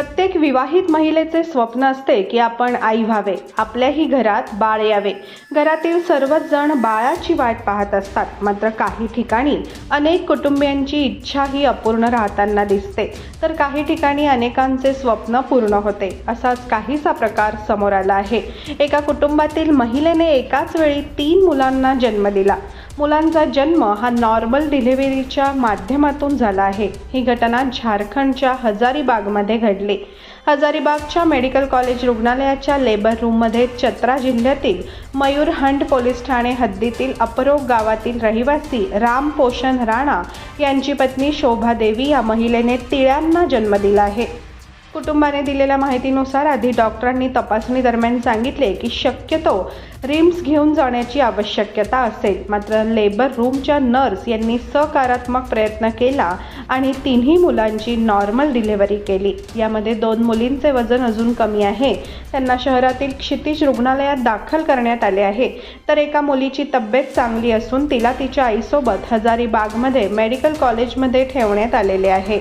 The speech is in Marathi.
प्रत्येक विवाहित महिलेचे स्वप्न असते की आपण आई व्हावे आपल्याही घरात बाळ यावे. घरातील सर्वच जण बाळाची वाट पाहत असतात मात्र काही ठिकाणी अनेक कुटुंबियांची इच्छा ही अपूर्ण राहताना दिसते. तर काही ठिकाणी अनेकांचे स्वप्न पूर्ण होते असाच काहीसा प्रकार समोर आला आहे. एका कुटुंबातील महिलेने एकाच वेळी तीन मुलांना जन्म दिला. मुलांचा जन्म हा नॉर्मल डिलिव्हरीच्या माध्यमातून झाला आहे. ही घटना झारखंडच्या हजारीबागमध्ये घडली. हजारीबागच्या मेडिकल कॉलेज रुग्णालयाच्या लेबर रूममध्ये चत्रा जिल्ह्यातील मयूरहंड पोलीस ठाणे हद्दीतील अपरोग गावातील रहिवासी राम पोषण राणा यांची पत्नी शोभा देवी या महिलेने तिळ्यांना जन्म दिला आहे. कुटुंबाने दिलेल्या माहितीनुसार आधी डॉक्टरांनी तपासणी दरम्यान सांगितले की शक्यतो रिम्स घेऊन जाण्याची आवश्यकता असेल. मात्र लेबर रूमच्या नर्स यांनी सकारात्मक प्रयत्न केला आणि तिन्ही मुलांची नॉर्मल डिलिव्हरी केली. यामध्ये दोन मुलींचे वजन अजून कमी आहे. त्यांना शहरातील क्षितिज रुग्णालयात दाखल करण्यात आले आहे. तर एका मुलीची तब्येत चांगली असून तिला तिच्या आईसोबत हजारीबागमध्ये मेडिकल कॉलेजमध्ये ठेवण्यात आलेले आहे.